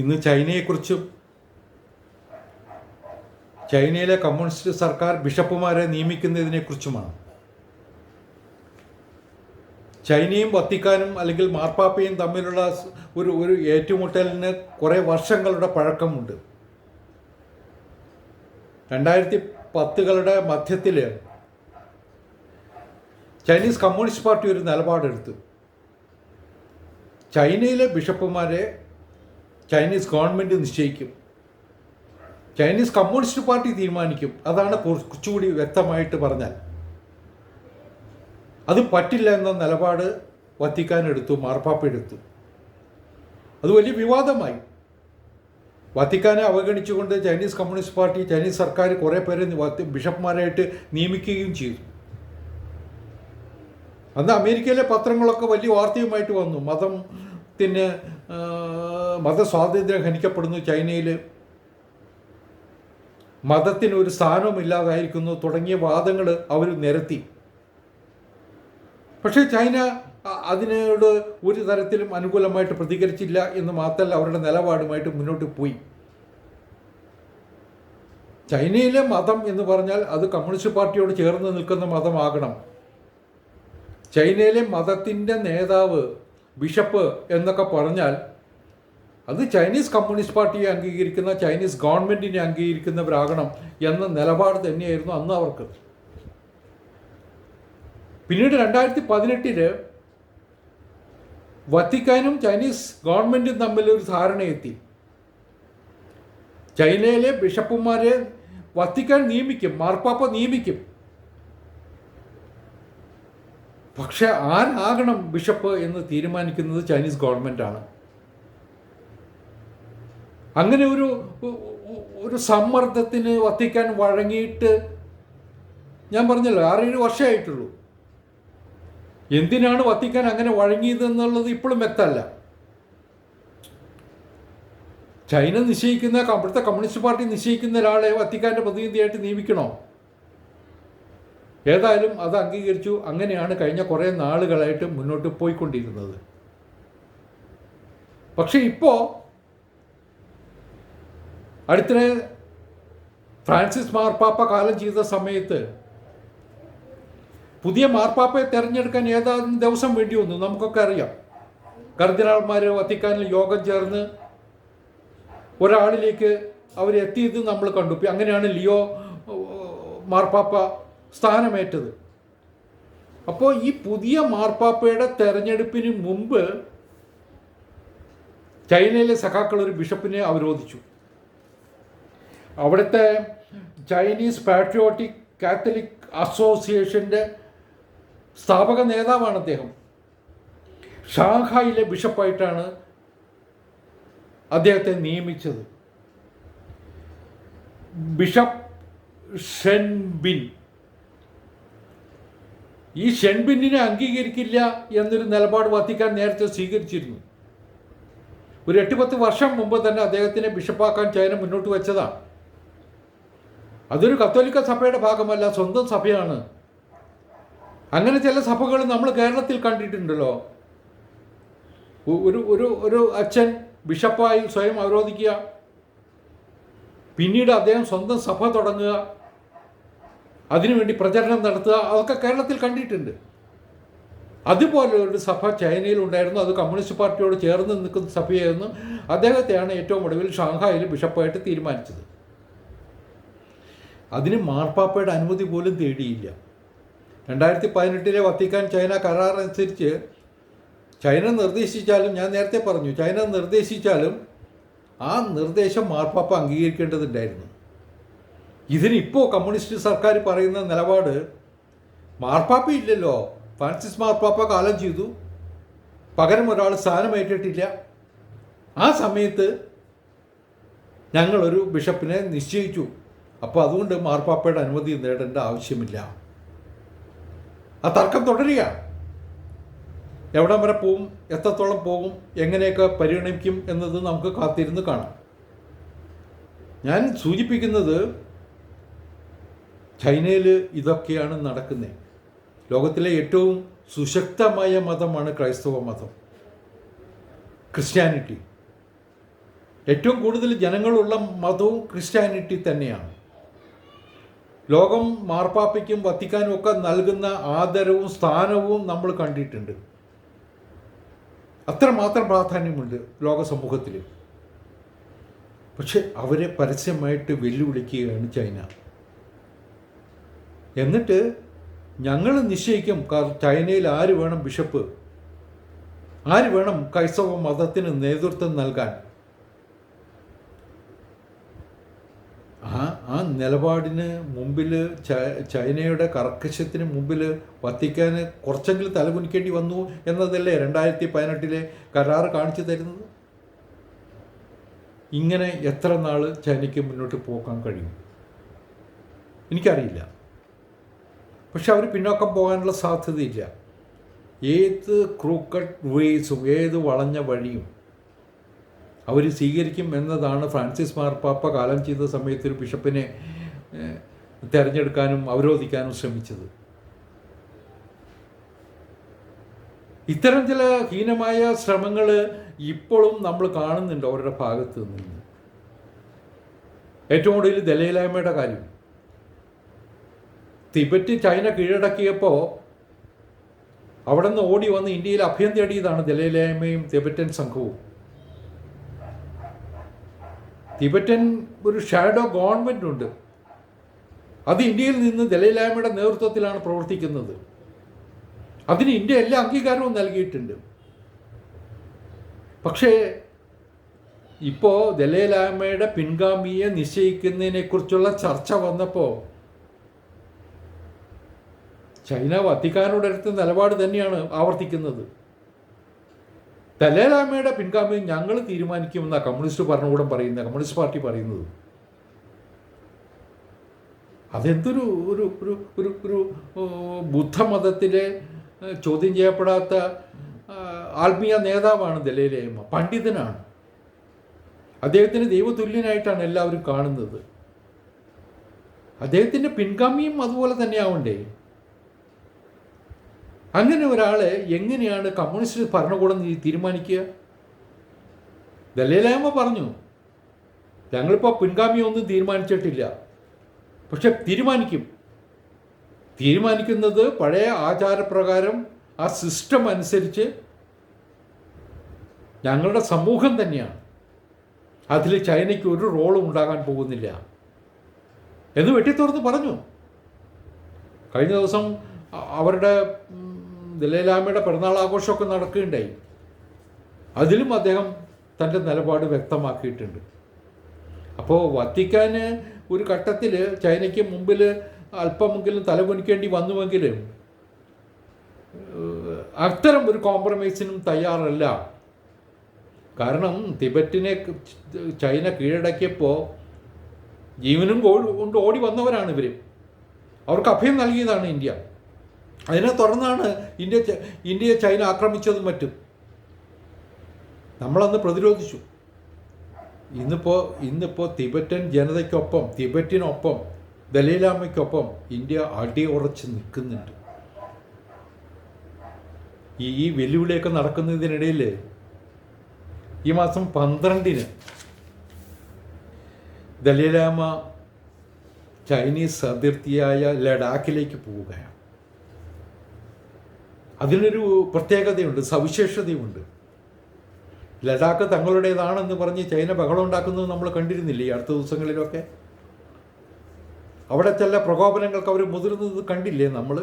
ഇന്ന് ചൈനയെക്കുറിച്ചും ചൈനയിലെ കമ്മ്യൂണിസ്റ്റ് സർക്കാർ ബിഷപ്പുമാരെ നിയമിക്കുന്നതിനെക്കുറിച്ചുമാണ്. ചൈനയും വത്തിക്കാനും അല്ലെങ്കിൽ മാർപ്പാപ്പയും തമ്മിലുള്ള ഒരു ഒരു ഏറ്റുമുട്ടലിന് കുറേ വർഷങ്ങളുടെ പഴക്കമുണ്ട്. രണ്ടായിരത്തി പത്തുകളുടെ മധ്യത്തിൽ ചൈനീസ് കമ്മ്യൂണിസ്റ്റ് പാർട്ടി ഒരു നിലപാടെടുത്തു. ചൈനയിലെ ബിഷപ്പുമാരെ ചൈനീസ് ഗവൺമെന്റ് നിശ്ചയിക്കും. ചൈനീസ് കമ്മ്യൂണിസ്റ്റ് പാർട്ടി തീരുമാനിക്കും. അതാണ് കുറച്ചുകൂടി വ്യക്തമായിട്ട് പറഞ്ഞാൽ. അത് പറ്റില്ല എന്ന നിലപാട് വത്തിക്കാൻ എടുത്തു മാർപ്പാപ്പ എടുത്തു. അത് വലിയ വിവാദമായി. വത്തിക്കാനെ അവഗണിച്ചുകൊണ്ട് ചൈനീസ് കമ്മ്യൂണിസ്റ്റ് പാർട്ടി ചൈനീസ് സർക്കാർ കുറേ പേരെ ബിഷപ്പ്മാരായിട്ട് നിയമിക്കുകയും ചെയ്തു. അന്ന് അമേരിക്കയിലെ പത്രങ്ങളൊക്കെ വലിയ വാർത്തയുമായിട്ട് വന്നു. മതത്തിന് ആ, മതസ്വാതന്ത്ര്യം ഹനിക്കപ്പെടുന്നു ചൈനയിൽ മതത്തിന് ഒരു സ്ഥാനവുമില്ലാതായിരിക്കുന്നു തുടങ്ങിയ വാദങ്ങൾ അവർ നിരത്തി. പക്ഷേ ചൈന അതിനോട് ഒരു തരത്തിലും അനുകൂലമായിട്ട് പ്രതികരിച്ചില്ല എന്ന് മാത്രമല്ല അവരുടെ നിലപാടുമായിട്ട് മുന്നോട്ട് പോയി. ചൈനയിലെ മതം എന്ന് പറഞ്ഞാൽ അത് കമ്മ്യൂണിസ്റ്റ് പാർട്ടിയോട് ചേർന്ന് നിൽക്കുന്ന മതമാകണം. ചൈനയിലെ മതത്തിന്റെ നേതാവ് ബിഷപ്പ് എന്നൊക്കെ പറഞ്ഞാൽ അത് ചൈനീസ് കമ്മ്യൂണിസ്റ്റ് പാർട്ടിയെ അംഗീകരിക്കുന്ന ചൈനീസ് ഗവൺമെന്റിനെ അംഗീകരിക്കുന്നവരാകണം എന്ന നിലപാട് തന്നെയായിരുന്നു അന്ന് അവർക്ക്. പിന്നീട് രണ്ടായിരത്തി പതിനെട്ടിൽ വത്തിക്കാനും ചൈനീസ് ഗവൺമെന്റും തമ്മിൽ ഒരു ധാരണയെത്തി. ചൈനയിലെ ബിഷപ്പുമാരെ വത്തിക്കാൻ നിയമിക്കും മാർപ്പാപ്പ നിയമിക്കും. പക്ഷെ ആരാകണം ബിഷപ്പ് എന്ന് തീരുമാനിക്കുന്നത് ചൈനീസ് ഗവൺമെന്റാണ് അങ്ങനെ ഒരു ഒരു സമ്മർദ്ദത്തിന് വത്തിക്കാൻ വഴങ്ങിയിട്ട് ഞാൻ പറഞ്ഞല്ലോ ആറേഴ് വർഷമായിട്ടുള്ളൂ. എന്തിനാണ് വത്തിക്കാൻ അങ്ങനെ വഴങ്ങിയതെന്നുള്ളത് ഇപ്പോഴും വ്യക്തമല്ല. ചൈന നിശ്ചയിക്കുന്ന അവിടുത്തെ കമ്മ്യൂണിസ്റ്റ് പാർട്ടി നിശ്ചയിക്കുന്ന ഒരാളെ വത്തിക്കാന്റെ പ്രതിനിധിയായിട്ട് നിയമിക്കണോ? ഏതായാലും അത് അംഗീകരിച്ചു. അങ്ങനെയാണ് കഴിഞ്ഞ കുറേ നാളുകളായിട്ട് മുന്നോട്ട് പോയിക്കൊണ്ടിരുന്നത്. പക്ഷേ ഇപ്പോൾ അടുത്തിടെ ഫ്രാൻസിസ് മാർപ്പാപ്പ കാലം ചെയ്ത സമയത്ത് പുതിയ മാർപ്പാപ്പയെ തിരഞ്ഞെടുക്കാൻ ഏതാനും ദിവസം വേണ്ടി വന്നു. നമുക്കൊക്കെ അറിയാം. കർദിനാൾമാർ വത്തിക്കാനിൽ യോഗം ചേർന്ന് ഒരാളിലേക്ക് അവരെത്തിയത് നമ്മൾ കണ്ടു. അങ്ങനെയാണ് ലിയോ മാർപ്പാപ്പ സ്ഥാനമേറ്റത്. അപ്പോൾ ഈ പുതിയ മാർപ്പാപ്പയുടെ തെരഞ്ഞെടുപ്പിന് മുമ്പ് ചൈനയിലെ സഖാക്കൾ ഒരു ബിഷപ്പിനെ അവരോധിച്ചു. അവിടുത്തെ ചൈനീസ് പാട്രിയോട്ടിക് കാത്തലിക് അസോസിയേഷന്റെ സ്ഥാപക നേതാവാണ് അദ്ദേഹം. ഷാങ്ഹായിലെ ബിഷപ്പായിട്ടാണ് അദ്ദേഹത്തെ നിയമിച്ചത്. Bishop Shen Bin. ഈ ഷെൺബിന്നിനെ അംഗീകരിക്കില്ല എന്നൊരു നിലപാട് വത്തിക്കാൻ നേരത്തെ സ്വീകരിച്ചിരുന്നു. ഒരു എട്ട് പത്ത് വർഷം മുമ്പ് തന്നെ അദ്ദേഹത്തിനെ ബിഷപ്പാക്കാൻ ചൈന മുന്നോട്ട് വെച്ചതാണ്. അതൊരു കത്തോലിക്ക സഭയുടെ ഭാഗമല്ല സ്വന്തം സഭയാണ്. അങ്ങനെ ചില സഭകൾ നമ്മൾ കേരളത്തിൽ കണ്ടിട്ടുണ്ടല്ലോ. ഒരു ഒരു ഒരു അച്ഛൻ ബിഷപ്പായി സ്വയം അവരോധിക്കുക. പിന്നീട് അദ്ദേഹം സ്വന്തം സഭ തുടങ്ങുക. അതിനുവേണ്ടി പ്രചരണം നടത്തുക അതൊക്കെ കേരളത്തിൽ കണ്ടിട്ടുണ്ട്. അതുപോലെ ഒരു സഭ ചൈനയിൽ ഉണ്ടായിരുന്നു അത് കമ്മ്യൂണിസ്റ്റ് പാർട്ടിയോട് ചേർന്ന് നിൽക്കുന്ന സഭയായിരുന്നു. അദ്ദേഹത്തെയാണ് ഏറ്റവും ഒടുവിൽ ഷാങ്ഹായിൽ ബിഷപ്പായിട്ട് തീരുമാനിച്ചത്. അതിന് മാർപ്പാപ്പയുടെ അനുമതി പോലും തേടിയില്ല. രണ്ടായിരത്തി പതിനെട്ടിലെ വത്തിക്കാൻ ചൈന കരാർ അനുസരിച്ച് ചൈന നിർദ്ദേശിച്ചാലും ഞാൻ നേരത്തെ പറഞ്ഞു ചൈന നിർദ്ദേശിച്ചാലും ആ നിർദ്ദേശം മാർപ്പാപ്പ അംഗീകരിക്കേണ്ടതുണ്ടായിരുന്നു. ഇതിനിപ്പോൾ കമ്മ്യൂണിസ്റ്റ് സർക്കാർ പറയുന്ന നിലപാട് മാർപ്പാപ്പ ഇല്ലല്ലോ. ഫ്രാൻസിസ് മാർപ്പാപ്പ കാലം ചെയ്തു. പകരം ഒരാൾ സ്ഥാനമേറ്റിട്ടില്ല ആ സമയത്ത് ഞങ്ങളൊരു ബിഷപ്പിനെ നിശ്ചയിച്ചു. അപ്പോൾ അതുകൊണ്ട് മാർപ്പാപ്പയുടെ അനുമതി നേടേണ്ട ആവശ്യമില്ല. ആ തർക്കം തുടരുക എവിടം വരെ പോവും? എത്രത്തോളം പോകും? എങ്ങനെയൊക്കെ പരിഗണിക്കും എന്നത് നമുക്ക് കാത്തിരുന്ന് കാണാം. ഞാൻ സൂചിപ്പിക്കുന്നത് ചൈനയിൽ ഇതൊക്കെയാണ് നടക്കുന്നത് ലോകത്തിലെ ഏറ്റവും സുശക്തമായ മതമാണ് ക്രൈസ്തവ മതം. ക്രിസ്ത്യാനിറ്റി. ഏറ്റവും കൂടുതൽ ജനങ്ങളുള്ള മതവും ക്രിസ്ത്യാനിറ്റി തന്നെയാണ്. ലോകം മാർപ്പാപ്പയ്ക്കും വത്തിക്കാനും ഒക്കെ നൽകുന്ന ആദരവും സ്ഥാനവും നമ്മൾ കണ്ടിട്ടുണ്ട്. അത്രമാത്രം പ്രാധാന്യമുണ്ട് ലോക സമൂഹത്തിൽ പക്ഷെ അവരെ പരസ്യമായിട്ട് വെല്ലുവിളിക്കുകയാണ് ചൈന. എന്നിട്ട് ഞങ്ങൾ നിശ്ചയിക്കും ചൈനയിൽ ആര് വേണം ബിഷപ്പ്? ആര് വേണം ക്രൈസ്തവ മതത്തിന് നേതൃത്വം നൽകാൻ? ആ ആ നിലപാടിന് മുമ്പിൽ ചൈനയുടെ കർക്കശത്തിന് മുമ്പിൽ വത്തിക്കാന് കുറച്ചെങ്കിലും തലകുനിക്കേണ്ടി വന്നു എന്നതല്ലേ രണ്ടായിരത്തി പതിനെട്ടിലെ കരാർ കാണിച്ചു തരുന്നത്? ഇങ്ങനെ എത്ര നാൾ ചൈനയ്ക്ക് മുന്നോട്ട് പോക്കാൻ കഴിയും? എനിക്കറിയില്ല. പക്ഷെ അവർ പിന്നോക്കം പോകാനുള്ള സാധ്യതയില്ല. ഏത് ക്രൂക്കട്ട് വേസും ഏത് വളഞ്ഞ വഴിയും അവർ സ്വീകരിക്കും എന്നതാണ് ഫ്രാൻസിസ് മാർപ്പാപ്പ കാലം ചെയ്ത സമയത്ത് ഒരു ബിഷപ്പിനെ തിരഞ്ഞെടുക്കാനും അവരോധിക്കാനും ശ്രമിച്ചത്. ഇത്തരം ചില ഹീനമായ ശ്രമങ്ങൾ ഇപ്പോഴും നമ്മൾ കാണുന്നുണ്ട് അവരുടെ ഭാഗത്ത് നിന്ന്. ഏറ്റവും കൂടുതൽ ദലൈലായ്മയുടെ കാര്യം. തിബറ്റ് ചൈന കീഴടക്കിയപ്പോൾ അവിടെ നിന്ന് ഓടി വന്ന് ഇന്ത്യയിൽ അഭയം തേടിയതാണ് ദലൈലായ്മയും തിബറ്റൻ സംഘവും. തിബറ്റൻ ഒരു ഷാഡോ ഗവൺമെന്റ് ഉണ്ട്. അത് ഇന്ത്യയിൽ നിന്ന് ദലൈലാമയുടെ നേതൃത്വത്തിലാണ് പ്രവർത്തിക്കുന്നത്. അതിന് ഇന്ത്യ എല്ലാ അംഗീകാരവും നൽകിയിട്ടുണ്ട്. പക്ഷേ ഇപ്പോൾ ദലൈലാമയുടെ പിൻഗാമിയെ നിശ്ചയിക്കുന്നതിനെക്കുറിച്ചുള്ള ചർച്ച വന്നപ്പോൾ ചൈന വത്തിക്കാനോട് എടുത്ത നിലപാട് തന്നെയാണ് ആവർത്തിക്കുന്നത്. ദലൈലാമയുടെ പിൻഗാമി ഞങ്ങൾ തീരുമാനിക്കുമെന്ന കമ്മ്യൂണിസ്റ്റ് ഭരണകൂടം പറയുന്ന കമ്മ്യൂണിസ്റ്റ് പാർട്ടി പറയുന്നത്. അതെന്തൊരു ഒരു ഒരു ഒരു ഒരു ബുദ്ധമതത്തിലെ ചോദ്യം ചെയ്യപ്പെടാത്ത ആത്മീയ നേതാവാണ് ദലൈലായ്മ പണ്ഡിതനാണ്. അദ്ദേഹത്തിന് ദൈവതുല്യനായിട്ടാണ് എല്ലാവരും കാണുന്നത്. അദ്ദേഹത്തിന്റെ പിൻഗാമിയും അതുപോലെ തന്നെ ആവണ്ടേ അങ്ങനെ ഒരാളെ എങ്ങനെയാണ് കമ്മ്യൂണിസ്റ്റ് ഭരണകൂടം തീരുമാനിക്കുക? ദലൈലാമ പറഞ്ഞു ഞങ്ങളിപ്പോൾ പിൻഗാമിയൊന്നും തീരുമാനിച്ചിട്ടില്ല. പക്ഷെ തീരുമാനിക്കും. തീരുമാനിക്കുന്നത് പഴയ ആചാരപ്രകാരം ആ സിസ്റ്റം അനുസരിച്ച് ഞങ്ങളുടെ സമൂഹം തന്നെയാണ്. അതിൽ ചൈനയ്ക്ക് ഒരു റോളും ഉണ്ടാകാൻ പോകുന്നില്ല. എന്ന് വെട്ടിത്തുറന്ന് പറഞ്ഞു. കഴിഞ്ഞ ദിവസം അവരുടെ ദലൈലാമയുടെ പിറന്നാൾ ആഘോഷമൊക്കെ നടക്കുകയുണ്ടായി. അതിലും അദ്ദേഹം തന്റെ നിലപാട് വ്യക്തമാക്കിയിട്ടുണ്ട്. അപ്പോൾ വത്തിക്കാന് ഒരു ഘട്ടത്തിൽ ചൈനയ്ക്ക് മുമ്പിൽ അല്പമെങ്കിലും തലകുനിക്കേണ്ടി വന്നുവെങ്കിൽ അത്തരം ഒരു കോംപ്രമൈസിനും തയ്യാറല്ല. കാരണം തിബറ്റിനെ ചൈന കീഴടക്കിയപ്പോൾ ജീവനും കൊണ്ട് ഓടി വന്നവരാണ് ഇവർ അവർക്ക് അഭയം നൽകിയതാണ് ഇന്ത്യ. അതിനെ തുടർന്നാണ് ഇന്ത്യ ഇന്ത്യയെ ചൈന ആക്രമിച്ചതും മറ്റും. നമ്മളന്ന് പ്രതിരോധിച്ചു. ഇന്നിപ്പോൾ ഇന്നിപ്പോൾ തിബറ്റൻ ജനതയ്ക്കൊപ്പം തിബറ്റിനൊപ്പം ദലീലാമയ്ക്കൊപ്പം ഇന്ത്യ അടി അടിയുറച്ച് നിൽക്കുന്നുണ്ട്. ഈ ഈ വെല്ലുവിളിയൊക്കെ നടക്കുന്നതിനിടയിൽ ഈ മാസം പന്ത്രണ്ടിന് ദലീലാമ ചൈനീസ് അതിർത്തിയായ ലഡാക്കിലേക്ക് പോവുകയാണ്. അതിനൊരു പ്രത്യേകതയുണ്ട് സവിശേഷതയുമുണ്ട്. ലഡാക്ക് തങ്ങളുടേതാണെന്ന് പറഞ്ഞ് ചൈന ബഹളം ഉണ്ടാക്കുന്നത് നമ്മൾ കണ്ടിരുന്നില്ല ഈ അടുത്ത ദിവസങ്ങളിലൊക്കെ? അവിടെ ചില പ്രകോപനങ്ങൾക്ക് അവർ മുതിർന്നത് കണ്ടില്ലേ നമ്മൾ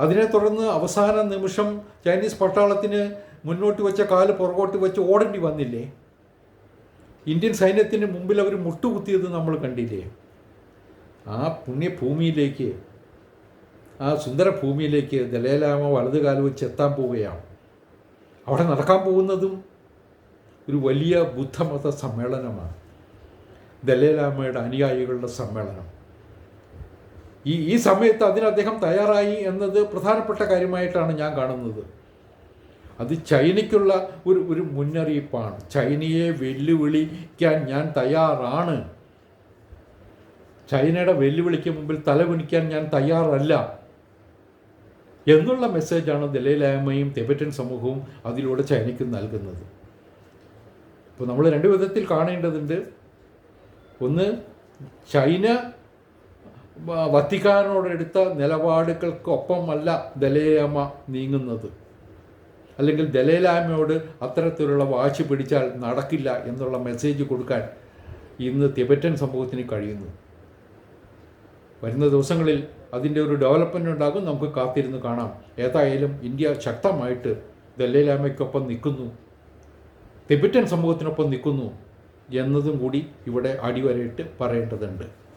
അതിനെ തുടർന്ന് അവസാന നിമിഷം ചൈനീസ് പട്ടാളത്തിന് മുന്നോട്ട് വെച്ച കാൽ പുറകോട്ട് വെച്ച് ഓടേണ്ടി വന്നില്ലേ? ഇന്ത്യൻ സൈന്യത്തിന് മുമ്പിൽ അവർ മുട്ടുകുത്തിയത് നമ്മൾ കണ്ടില്ലേ? ആ പുണ്യഭൂമിയിലേക്ക് ആ സുന്ദര ഭൂമിയിലേക്ക് ദലൈലാമ വലത് കാൽ വെച്ച് എത്താൻ പോവുകയാണ്. അവിടെ നടക്കാൻ പോകുന്നതും ഒരു വലിയ ബുദ്ധമത സമ്മേളനമാണ്. ദലൈലാമയുടെ അനുയായികളുടെ സമ്മേളനം. ഈ ഈ സമയത്ത് അതിന് അദ്ദേഹം തയ്യാറായി എന്നത് പ്രധാനപ്പെട്ട കാര്യമായിട്ടാണ് ഞാൻ കാണുന്നത്. അത് ചൈനയ്ക്കുള്ള ഒരു ഒരു മുന്നറിയിപ്പാണ്. ചൈനയെ വെല്ലുവിളിക്കാൻ ഞാൻ തയ്യാറാണ്. ചൈനയുടെ വെല്ലുവിളിക്ക് മുമ്പിൽ തലകുനിക്കാൻ ഞാൻ തയ്യാറല്ല. എന്നുള്ള മെസ്സേജാണ് ദലൈലാമയും തിബറ്റൻ സമൂഹവും അതിലൂടെ ചൈനയ്ക്ക് നൽകുന്നത്. അപ്പോൾ നമ്മൾ രണ്ട് വിധത്തിൽ കാണേണ്ടതുണ്ട്. ഒന്ന് ചൈന വത്തിക്കാനോടെടുത്ത നിലപാടുകൾക്കൊപ്പമല്ല ദലൈലാമ നീങ്ങുന്നത്. അല്ലെങ്കിൽ ദലൈലാമയോട് അത്തരത്തിലുള്ള വാശി പിടിച്ചാൽ നടക്കില്ല എന്നുള്ള മെസ്സേജ് കൊടുക്കാൻ ഇന്ന് തിബറ്റൻ സമൂഹത്തിന് കഴിയുന്നു. വരുന്ന ദിവസങ്ങളിൽ അതിന്റെ ഒരു ഡെവലപ്മെന്റ് ഉണ്ടാകും. നമുക്ക് കാത്തിരുന്ന് കാണാം. ഏതായാലും ഇന്ത്യ ശക്തമായിട്ട് ദല്ലൈലാമയ്ക്കൊപ്പം നിൽക്കുന്നു. തിബറ്റൻ സമൂഹത്തിനൊപ്പം നിൽക്കുന്നു എന്നതും കൂടി ഇവിടെ അടിവരയിട്ട് പറയേണ്ടതുണ്ട്.